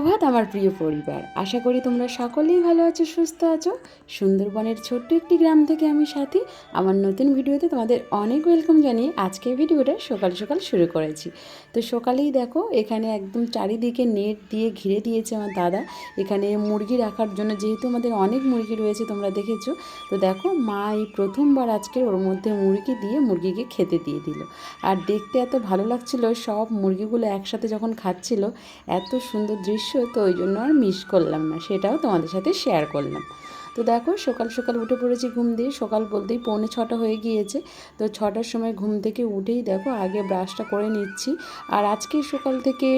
সুপ্রভাত আমার প্রিয় পরিবার। আশা করি তোমরা সকলেই ভালো আছো, সুস্থ আছো। সুন্দরবনের ছোট্ট একটি গ্রাম থেকে আমি সাথী। আমার নতুন ভিডিওতে তোমাদের অনেক ওয়েলকাম জানিয়ে আজকের ভিডিওটা সকাল সকাল শুরু করেছি। তো সকালেই দেখো, এখানে একদম চারিদিকে নেট দিয়ে ঘিরে দিয়েছে আমার দাদা। এখানে মুরগি রাখার জন্য যেহেতু আমাদের অনেক মুরগি রয়েছে তোমরা দেখেছ, তো দেখো মা এই প্রথমবার আজকে ওর মধ্যে মুরগি দিয়ে মুরগিকে খেতে দিয়ে দিল। আর দেখতে এত ভালো লাগছিল, সব মুরগিগুলো একসাথে যখন খাচ্ছিল, এত সুন্দর দৃশ্য তো ওই জন্য আর মিস করলাম না সেটাও তোমাদের সাথে শেয়ার করলাম। তো দেখো সকাল সকাল উঠে পড়েছি ঘুম দিয়ে। সকাল বলতেই পৌনে ছটা হয়ে গিয়েছে। তো ছটার সময় ঘুম থেকে উঠেই দেখো আগে ব্রাশটা করে নিচ্ছি। আর আজকে সকাল থেকে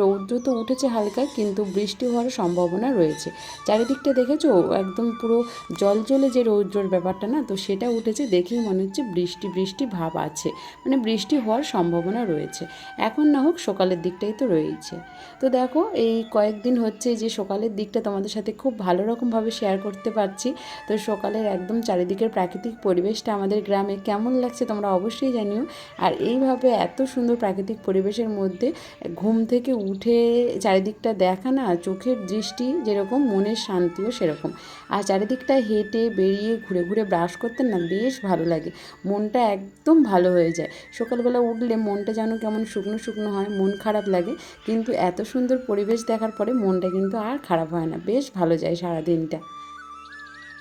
রৌদ্র তো উঠেছে হালকা, কিন্তু বৃষ্টি হওয়ার সম্ভাবনা রয়েছে। চারিদিকটা দেখেছ? একদম পুরো জল জলে যে রৌদ্রর ব্যাপারটা না, তো সেটা উঠেছে দেখেই মনে হচ্ছে বৃষ্টি বৃষ্টি ভাব আছে। মানে বৃষ্টি হওয়ার সম্ভাবনা রয়েছে। এখন না হোক সকালের দিকটাই তো রয়েছে। তো দেখো এই কয়েকদিন হচ্ছে যে সকালের দিকটা তোমাদের সাথে খুব ভালো রকমভাবে শেয়ার করতে পারছি। তো সকালের একদম চারিদিকের প্রাকৃতিক পরিবেশটা আমাদের গ্রামে কেমন লাগছে তোমরা অবশ্যই জানিও। আর এইভাবে এত সুন্দর প্রাকৃতিক পরিবেশের মধ্যে ঘুম থেকে উঠে চারিদিকটা দেখা না, চোখের দৃষ্টি যেরকম, মনের শান্তিও সেরকম। আর চারিদিকটা হেঁটে বেরিয়ে ঘুরে ঘুরে ব্রাশ করতে না বেশ ভালো লাগে। মনটা একদম ভালো হয়ে যায়। সকালবেলা উঠলে মনটা যেন কেমন শুকনো শুকনো হয়, মন খারাপ লাগে। কিন্তু এত সুন্দর পরিবেশ দেখার পরে মনটা কিন্তু আর খারাপ হয় না। বেশ ভালো যায় সারা দিনটা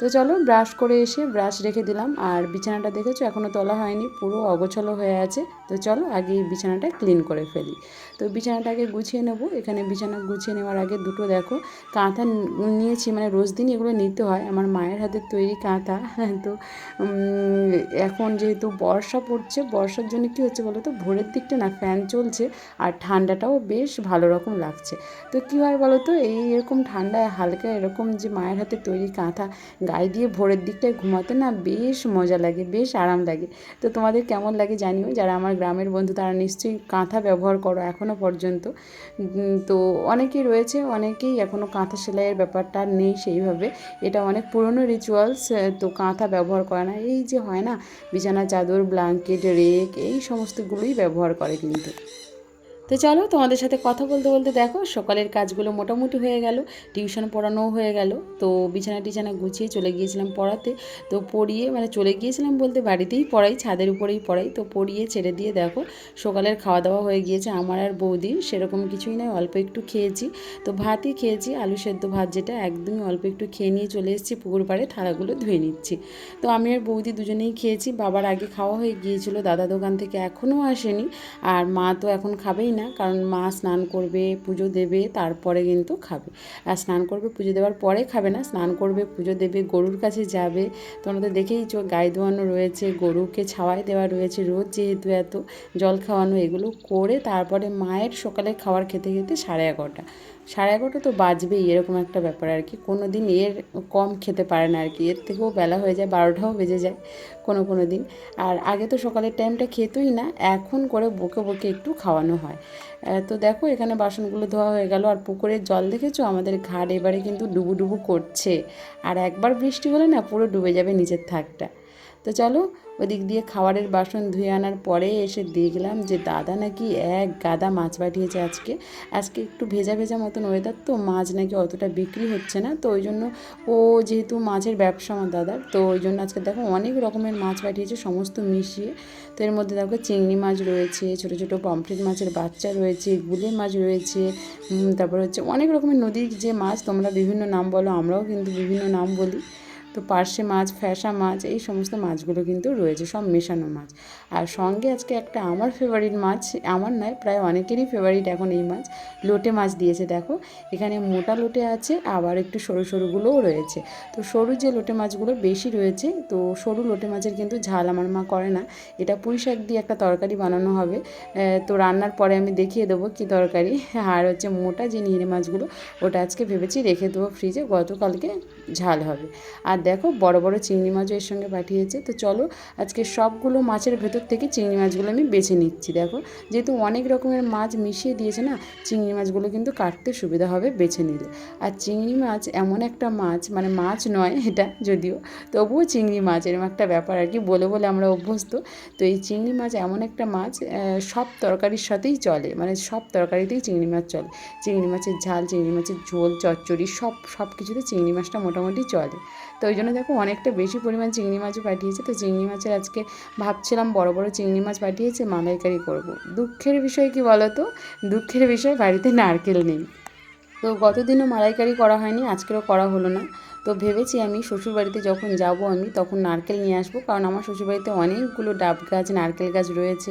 তো চলো ব্রাশ করে এসে ব্রাশ রেখে দিলাম। আর বিছানাটা দেখেছ? এখনও তোলা হয়নি, পুরো অগোছলো হয়ে আছে। তো চলো আগে বিছানাটা ক্লিন করে ফেলি। তো বিছানাটাকে গুছিয়ে নেব। এখানে বিছানা গুছিয়ে নেওয়ার আগে দুটো দেখো, কাঁথা নিয়েছি মানে রোজ দিন এগুলো নিতে হয়। আমার মায়ের হাতের তৈরি কাঁথা তো এখন যেহেতু বর্ষা পড়ছে, বর্ষার জন্য কী হচ্ছে বলো তো? ভোরের দিকটা না ফ্যান চলছে, আর ঠান্ডাটাও বেশ ভালো রকম লাগছে। তো কী হয় বলো তো? এই এরকম ঠান্ডায় হালকা এরকম যে মায়ের হাতে তৈরি কাঁথা গায়ে দিয়ে ভোরের দিকটায় ঘুমাতে না বেশ মজা লাগে, বেশ আরাম লাগে। তো তোমাদের কেমন লাগে জানিও? যারা আমার গ্রামের বন্ধু তারা নিশ্চয়ই কাঁথা ব্যবহার করো এখনও পর্যন্ত। তো অনেকেই রয়েছে, অনেকেই এখনও কাঁথা সেলাইয়ের ব্যাপারটা নেই সেইভাবে। এটা অনেক পুরনো রিচুয়ালস তো কাঁথা ব্যবহার করে না। এই যে হয় না বিছানা চাদর ব্লাঙ্কেট রেক এই সমস্তগুলোই ব্যবহার করে কিন্তু। তো চলো তোমাদের সাথে কথা বলতে বলতে দেখো, সকালের কাজগুলো মোটামুটি হয়ে গেল, টিউশন পড়ানোও হয়ে গেল। তো বিছানা টিছানা গুছিয়ে চলে গিয়েছিলাম পড়াতে। তো পড়িয়ে মানে চলে গিয়েছিলাম বলতে বাড়িতেই পড়াই, ছাদের উপরেই পড়াই। তো পড়িয়ে ছেড়ে দিয়ে দেখো, সকালের খাওয়া দাওয়া হয়ে গিয়েছে। আমার আর বৌদির সেরকম কিছুই নয়, অল্প একটু খেয়েছি। তো ভাতই খেয়েছি, আলু সেদ্ধ ভাত যেটা, একদমই অল্প একটু খেয়ে নিয়ে চলে এসেছি পুকুর পাড়ে, থালাগুলো ধুয়ে নিচ্ছি। তো আমি আর বৌদি দুজনেই খেয়েছি, বাবার আগে খাওয়া হয়ে গিয়েছিল, দাদা দোকান থেকে এখনও আসেনি। আর মা তো এখন খাবেই না। কারণ মা স্নান করবে, পুজো দেবে, তারপরে কিন্তু খাবে। আর স্নান করবে, পুজো দেওয়ার পরে খাবে না, স্নান করবে, পুজো দেবে, গরুর কাছে যাবে। তোমরা তো দেখেই চো গায়ে ধোয়ানো রয়েছে, গরুকে ছাওয়াই দেওয়া রয়েছে, রোজ যেহেতু এত জল খাওয়ানো, এগুলো করে তারপরে মায়ের সকালে খাবার খেতে খেতে সাড়ে এগারোটা। সাড়ে এগারোটা তো বাজবেই, এরকম একটা ব্যাপার আর কি। কোনো দিন এর কম খেতে পারে না আর কি। এর থেকেও বেলা হয়ে যায়, বারোটাও বেজে যায়, কোনো কোনো দিন। আর আগে তো সকালের টাইমটা খেতই না, এখন করে বকে বকে একটু খাওয়ানো হয়। তো দেখো, এখানে বাসনগুলো ধোয়া হয়ে গেল আর পুকুরের জল দেখেছ? আমাদের ঘাট এবারে কিন্তু ডুবু ডুবু করছে। আর একবার বৃষ্টি হলে না পুরো ডুবে যাবে নিচের থাকটা। তো চলো ওদিক দিয়ে খাবারের বাসন ধুয়ে আনার পরে এসে দেখলাম যে দাদা নাকি এক গাদা মাছ পাঠিয়েছে আজকে। আজকে একটু ভেজা ভেজা মতন ওয়েদার তো মাছ নাকি অতটা বিক্রি হচ্ছে না, তো ওই জন্য ও যেহেতু মাছের ব্যবসা আমার দাদার, তো ওই জন্য আজকে দেখো অনেক রকমের মাছ পাঠিয়েছে, সমস্ত মিশিয়ে। তো এর মধ্যে দেখো চিংড়ি মাছ রয়েছে, ছোটো ছোটো পমফ্রেট মাছের বাচ্চা রয়েছে, গুলে মাছ রয়েছে তারপর হচ্ছে অনেক রকমের নদীর যে মাছ তোমরা বিভিন্ন নাম বলো, আমরাও কিন্তু বিভিন্ন নাম বলি। তো পার্শে মাছ ফ্যাসা মাছ এই সমস্ত মাছগুলো কিন্তু রয়েছে সব মেশানো মাছ। আর সঙ্গে আজকে একটা আমার ফেভারিট মাছ, আমার নয়, প্রায় অনেকেরই ফেভারিট এখন এই মাছ, লোটে মাছ দিয়েছে দেখো। এখানে মোটা লোটে আছে, আবার একটু সরু সরুগুলোও রয়েছে। তো সরু যে লোটে মাছগুলো বেশি রয়েছে, তো সরু লোটে মাছের কিন্তু ঝাল আমার মা করে না। এটা পুঁই শাক দিয়ে একটা তরকারি বানানো হবে। তো রান্নার পরে আমি দেখিয়ে দেবো কী তরকারি। আর হচ্ছে মোটা যে নিড়ে মাছগুলো, ওটা আজকে ভেবেছি রেখে দেবো ফ্রিজে গতকালকে ঝাল হবে। আর দেখো বড় বড় চিংড়ি মাছও এর সঙ্গে পাঠিয়েছে। তো চলো আজকে সবগুলো মাছের ভেতর থেকে চিংড়ি মাছগুলো আমি বেছে নিচ্ছি, দেখো। যেহেতু অনেক রকমের মাছ মিশিয়ে দিয়েছে না, চিংড়ি মাছগুলো কিন্তু কাটতে সুবিধা হবে বেছে নিলে। আর চিংড়ি মাছ এমন একটা মাছ মানে মাছ নয় এটা যদিও, তবুও চিংড়ি মাছ এরকম একটা ব্যাপার আর কি, বলে বলে আমরা অভ্যস্ত। তো এই চিংড়ি মাছ এমন একটা মাছ সব তরকারির সাথেই চলে মানে সব তরকারিতেই চিংড়ি মাছ চলে। চিংড়ি মাছের ঝাল, চিংড়ি মাছের ঝোল, চচ্চড়ি, সব সব কিছুতে চিংড়ি মাছটা মোটামুটি চলে। তো ওই জন্য দেখো অনেকটা বেশি পরিমাণ চিংড়ি মাছও পাঠিয়েছে। তো চিংড়ি মাছের আজকে ভাবছিলাম বড় বড় চিংড়ি মাছ পাঠিয়েছে, মালাইকারি করব। দুঃখের বিষয় কি বলো তো দুঃখের বিষয় বাড়িতে নারকেল নেই। তো গতদিনও মালাইকারি করা হয়নি, আজকেরও করা হলো না। তো ভেবেছি আমি শ্বশুরবাড়িতে যখন যাব আমি তখন নারকেল নিয়ে আসব, কারণ আমার শ্বশুরবাড়িতে অনেকগুলো ডাব গাছ, নারকেল গাছ রয়েছে।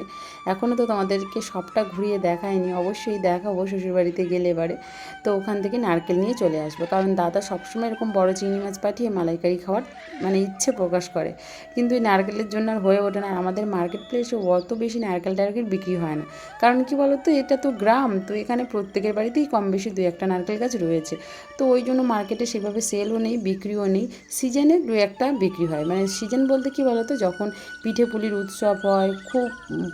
এখনও তো তোমাদেরকে সবটা ঘুরিয়ে দেখায়নি, অবশ্যই দেখাবো শ্বশুরবাড়িতে গেলে এবারে। তো ওখান থেকে নারকেল নিয়ে চলে আসব, কারণ দাদা সবসময় এরকম বড় চিংড়ি মাছ পাঠিয়ে মালাইকারি খাওয়ার মানে ইচ্ছে প্রকাশ করে। কিন্তু এই নারকেলের জন্য আর হয়ে ওঠে না, আমাদের মার্কেট প্লেসে অত বেশি নারকেল টারকেল বিক্রি হয় না। কারণ কি বলতো, এটা তো গ্রাম, তো এখানে প্রত্যেকের বাড়িতেই কম বেশি দু একটা নারকেল গাছ রয়েছে। তো ওই জন্য মার্কেটে সেভাবে সেলও নেই বিক্রিও নেই। সিজনে দু একটা বিক্রি হয়। মানে সিজন বলতে কি বলতো? যখন পিঠে পুলির উৎসব হয়, খুব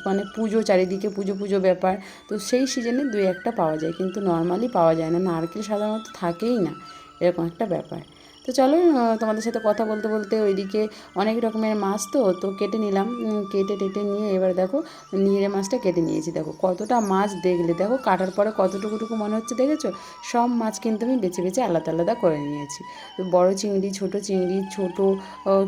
মানে পুজো, চারিদিকে পুজো পুজো ব্যাপার, তো সেই সিজনে দু একটা পাওয়া যায়। কিন্তু নর্মালি পাওয়া যায় না। নারকেল সাধারণত থাকেই না। এরকম একটা ব্যাপার। তো চলো তোমাদের সাথে কথা বলতে বলতে ওইদিকে অনেক রকমের মাছ তো তো কেটে নিলাম কেটে টেটে নিয়ে এবার দেখো নিয়ে মাছটা কেটে নিয়েছি। দেখো কতটা মাছ দেখলে, দেখো কাটার পরে কতটুকুটুকু মনে হচ্ছে দেখেছ? সব মাছ কিন্তু আমি বেছে বেছে আলাদা আলাদা করে নিয়েছি। বড় চিংড়ি, ছোট চিংড়ি, ছোট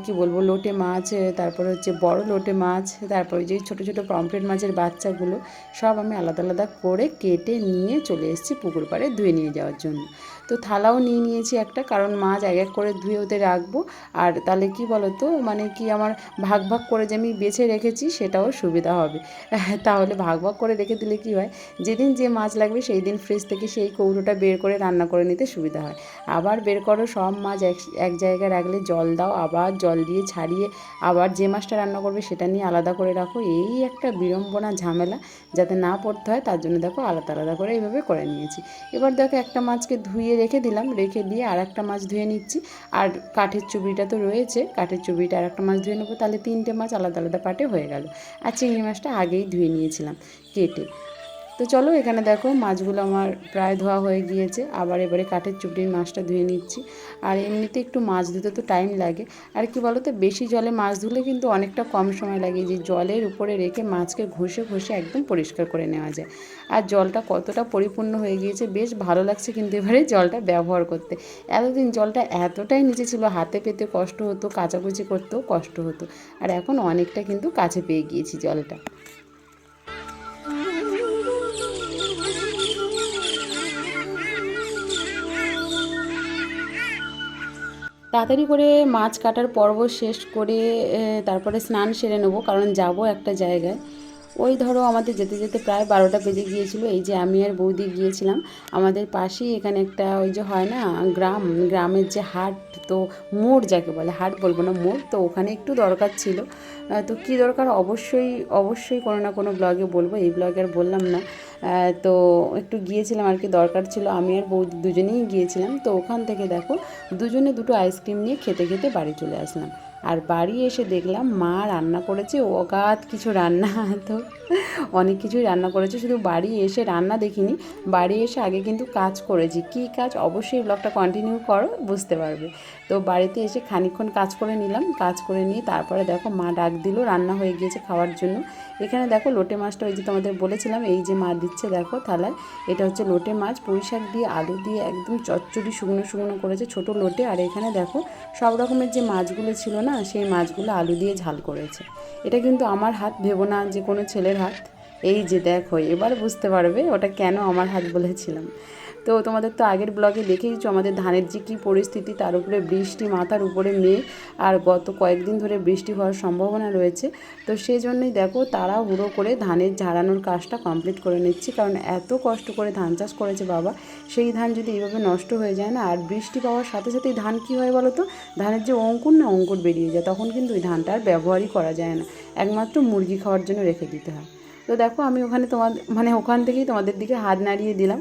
কি বলব, লোটে মাছ, তারপরে হচ্ছে বড় লোটে মাছ, তারপরে যে ছোট ছোট পমফ্রেট মাছের বাচ্চাগুলো, সব আমি আলাদা আলাদা করে কেটে নিয়ে চলে এসেছি পুকুর পাড়ে ধুয়ে নিয়ে যাওয়ার জন্য। তো থালাও নিয়ে নিয়েছি একটা, কারণ মাছ এক এক করে ধুয়ে ওতে রাখব। আর তাহলে কি বলো তো মানে কি আমার ভাগ ভাগ করে যে আমি বেছে রেখেছি, সেটাও সুবিধা হবে। তাহলে ভাগ ভাগ করে রেখে দিলে কি হয়, যেদিন যে মাছ লাগবে সেই দিন ফ্রিজ থেকে সেই কৌটোটা বের করে রান্না করে নিতে সুবিধা হয়। আবার বের করো, সব মাছ এক এক জায়গায় রাখলে জল দাও, আবার জল দিয়ে ছাড়িয়ে আবার যে মাছটা রান্না করবে সেটা নিয়ে আলাদা করে রাখো। এই একটা বিড়ম্বনা ঝামেলা যাতে না পড়তে হয়, তার জন্য দেখো আলাদা আলাদা করে এইভাবে করে নিয়েছি। এবার দেখো একটা মাছকে ধুয়ে রেখে দিলাম, রেখে দিয়ে আর একটা মাছ ধুয়ে নিচ্ছি। আর কাঠের চুবড়িটা তো রয়েছে, কাঠের চুবড়িটা আর একটা মাছ ধুয়ে নেব, তাহলে তিনটে মাছ আলাদা আলাদা পাটে হয়ে গেল। আর চিংড়ি মাছটা আগেই ধুয়ে নিয়েছিলাম, কেটে। তো চলো এখানে দেখো মাছগুলো আমার প্রায় ধোয়া হয়ে গিয়েছে। আবার এবারে কাঠের চুপড়ির মাছটা ধুয়ে নিচ্ছি। আর এমনিতে একটু মাছ ধুতে তো টাইম লাগে। আর কি বলো তো বেশি জলে মাছ ধুলে কিন্তু অনেকটা কম সময় লাগে। যে জলের উপরে রেখে মাছকে ঘষে ঘষে একদম পরিষ্কার করে নেওয়া যায়। আর জলটা কতটা পরিপূর্ণ হয়ে গিয়েছে, বেশ ভালো লাগছে কিন্তু এবারে জলটা ব্যবহার করতে। এতদিন জলটা এতটাই নিচে ছিল, হাতে পেতে কষ্ট হতো, কাচাকুচি করতেও কষ্ট হতো। আর এখন অনেকটা কিন্তু কাছে পেয়ে গিয়েছি জলটা। তাড়াতাড়ি করে মাছ কাটার পর্ব শেষ করে তারপরে স্নান সেরে নেব, কারণ যাব একটা জায়গায়। ওই ধরো আমাদের যেতে যেতে প্রায় বারোটা বেজে গিয়েছিল, এই যে আমি আর বৌদি গিয়েছিলাম। আমাদের পাশেই এখানে একটা ওই যে হয় না, গ্রাম, গ্রামের যে হাট, তো মোড় যাকে বলে, হাট বলব না, মোড়, তো ওখানে একটু দরকার ছিল। তো কী দরকার? অবশ্যই অবশ্যই কোনো না কোনো ব্লগে বলব, এই ব্লগে আর বললাম না। তো একটু গিয়েছিলাম আর কি, দরকার ছিল। আমি আর বৌদি দুজনেই গিয়েছিলাম। তো ওখান থেকে দেখো, দুজনে দুটো আইসক্রিম নিয়ে খেতে খেতে বাড়ি চলে আসলাম। আর বাড়ি এসে দেখলাম মা রান্না করেছে, অগাধ কিছু রান্না। তো অনেক কিছুই রান্না করেছে, শুধু বাড়ি এসে রান্না দেখিনি। বাড়ি এসে আগে কিন্তু কাজ করেছি। কী কাজ? অবশ্যই ব্লগটা কন্টিনিউ করো, বুঝতে পারবে। তো বাড়িতে এসে খানিকক্ষণ কাজ করে নিলাম। কাজ করে নিয়ে তারপরে দেখো মা ডাক দিল, রান্না হয়ে গিয়েছে খাওয়ার জন্য। এখানে দেখো লোটে মাছটা ওই যে তোমাদের বলেছিলাম, এই যে মা দিচ্ছে দেখো থালায়। এটা হচ্ছে লোটে মাছ, পুঁই শাক দিয়ে আলু দিয়ে একদম চচ্চড়ি শুকনো শুকনো করেছে ছোট লোটে। আর এখানে দেখো সব রকমের যে মাছগুলো ছিল না, সেই মাছগুলো আলু দিয়ে ঝাল করেছে। এটা কিন্তু আমার হাত ভেবো না যে কোনো ছেলের হাত। এই যে দেখো এবার বুঝতে পারবে ওটা কেন আমার হাত বলেছিলাম। তো তোমাদের তো আগের ব্লগে দেখেইছো আমাদের ধানের যে কী পরিস্থিতি, তার উপরে বৃষ্টি, মাথার উপরে মেঘ আর গত কয়েকদিন ধরে বৃষ্টি হওয়ার সম্ভাবনা রয়েছে। তো সেই জন্যই দেখো তারা হুড়ো করে ধানের ঝাড়ানোর কাজটা কমপ্লিট করে নিচ্ছি। কারণ এত কষ্ট করে ধান চাষ করেছে বাবা, সেই ধান যদি এইভাবে নষ্ট হয়ে যায় না, আর বৃষ্টি পাওয়ার সাথে সাথেই ধান কী হয় বলো তো? ধানের যে অঙ্কুর না, অঙ্কুর বেরিয়ে যায়, তখন কিন্তু ওই ধানটা আর ব্যবহারই করা যায় না। একমাত্র মুরগি খাওয়ার জন্য রেখে দিতে হয়। তো দেখো আমি ওখানে তোমাদের মানে ওখান থেকেই তোমাদের দিকে হাত নাড়িয়ে দিলাম।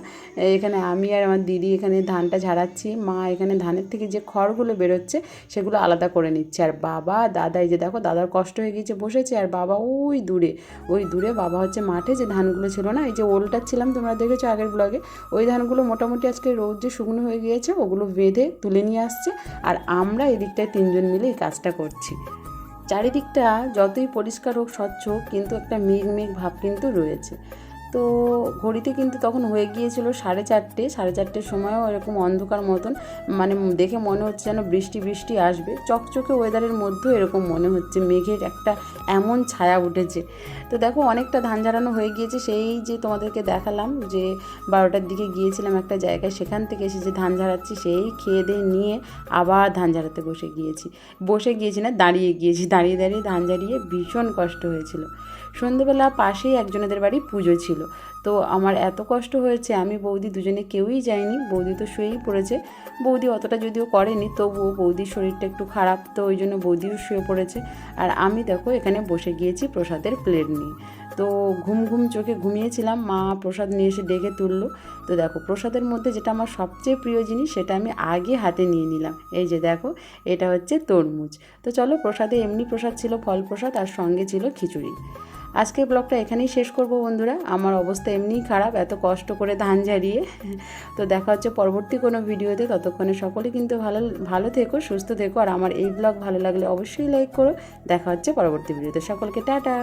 এখানে আমি আর আমার দিদি এখানে ধানটা ঝাড়াচ্ছি। মা এখানে ধানের থেকে যে খড়গুলো বেরোচ্ছে সেগুলো আলাদা করে নিচ্ছে। আর বাবা, দাদা, এই যে দেখো দাদার কষ্ট হয়ে গিয়েছে, বসেছে। আর বাবা ওই দূরে ওই দূরে বাবা হচ্ছে মাঠে যে ধানগুলো ছিল না, এই যে ওলটাচ্ছিলাম তোমরা দেখেছ আগের ব্লগে, ওই ধানগুলো মোটামুটি আজকে রোদ যে শুকনো হয়ে গিয়েছে, ওগুলো বেঁধে তুলে নিয়ে আসছে। আর আমরা এদিকটায় তিনজন মিলে এই কাজটা করছি। চারিদিকটা যতই পরিষ্কার হোক স্বচ্ছ হোক কিন্তু একটা মেঘ মেঘ ভাব কিন্তু রয়েছে। তো ঘড়িতে কিন্তু তখন হয়ে গিয়েছিল সাড়ে চারটে, সাড়ে চারটের সময়ও এরকম অন্ধকার মতন মানে দেখে মনে হচ্ছে যেন বৃষ্টি বৃষ্টি আসবে। চকচকে ওয়েদারের মধ্যেও এরকম মনে হচ্ছে মেঘের একটা এমন ছায়া উঠেছে। তো দেখো অনেকটা ধান ঝাড়ানো হয়ে গিয়েছে, সেই যে তোমাদেরকে দেখালাম যে বারোটার দিকে গিয়েছিলাম একটা জায়গায়, সেখান থেকে এসে যে ধান ঝাড়াচ্ছি, সেই খেয়ে দিয়ে নিয়ে আবার ধান ঝাড়াতে বসে গিয়েছি। বসে গিয়েছি না, দাঁড়িয়ে গিয়েছি, দাঁড়িয়ে দাঁড়িয়ে ধান ঝাড়িয়ে ভীষণ কষ্ট হয়েছিল। সন্ধেবেলা পাশেই একজনেদের বাড়ি পুজো ছিল। তো আমার এত কষ্ট হয়েছে, আমি বৌদি দুজনে কেউই যায়নি বৌদি তো শুয়েই পড়েছে। বৌদি অতটা যদিও করেনি, তবুও বৌদির শরীরটা একটু খারাপ, তো ওই জন্য বৌদিও শুয়ে পড়েছে। আর আমি দেখো এখানে বসে গিয়েছি প্রসাদের প্লেট নিয়ে। তো ঘুম ঘুম চোখে ঘুমিয়েছিলাম, মা প্রসাদ নিয়ে এসে ডেকে তুললো। তো দেখো প্রসাদের মধ্যে যেটা আমার সবচেয়ে প্রিয় জিনিস, সেটা আমি আগে হাতে নিয়ে নিলাম। এই যে দেখো, এটা হচ্ছে তরমুজ। তো চলো প্রসাদে এমনি প্রসাদ ছিল, ফল প্রসাদ, আর সঙ্গে ছিল খিচুড়ি। আজকের ব্লগটা এখানেই শেষ করব বন্ধুরা। আমার অবস্থা এমনিই খারাপ, এত কষ্ট করে ধান ঝাড়িয়ে। তো দেখা হচ্ছে পরবর্তী কোনো ভিডিওতে। ততক্ষণে সকলে কিন্তু ভালো ভালো থেকো, সুস্থ থেকো। আর আমার এই ব্লগ ভালো লাগলে অবশ্যই লাইক করো। দেখা হচ্ছে পরবর্তী ভিডিওতে। সকলকে টাটা।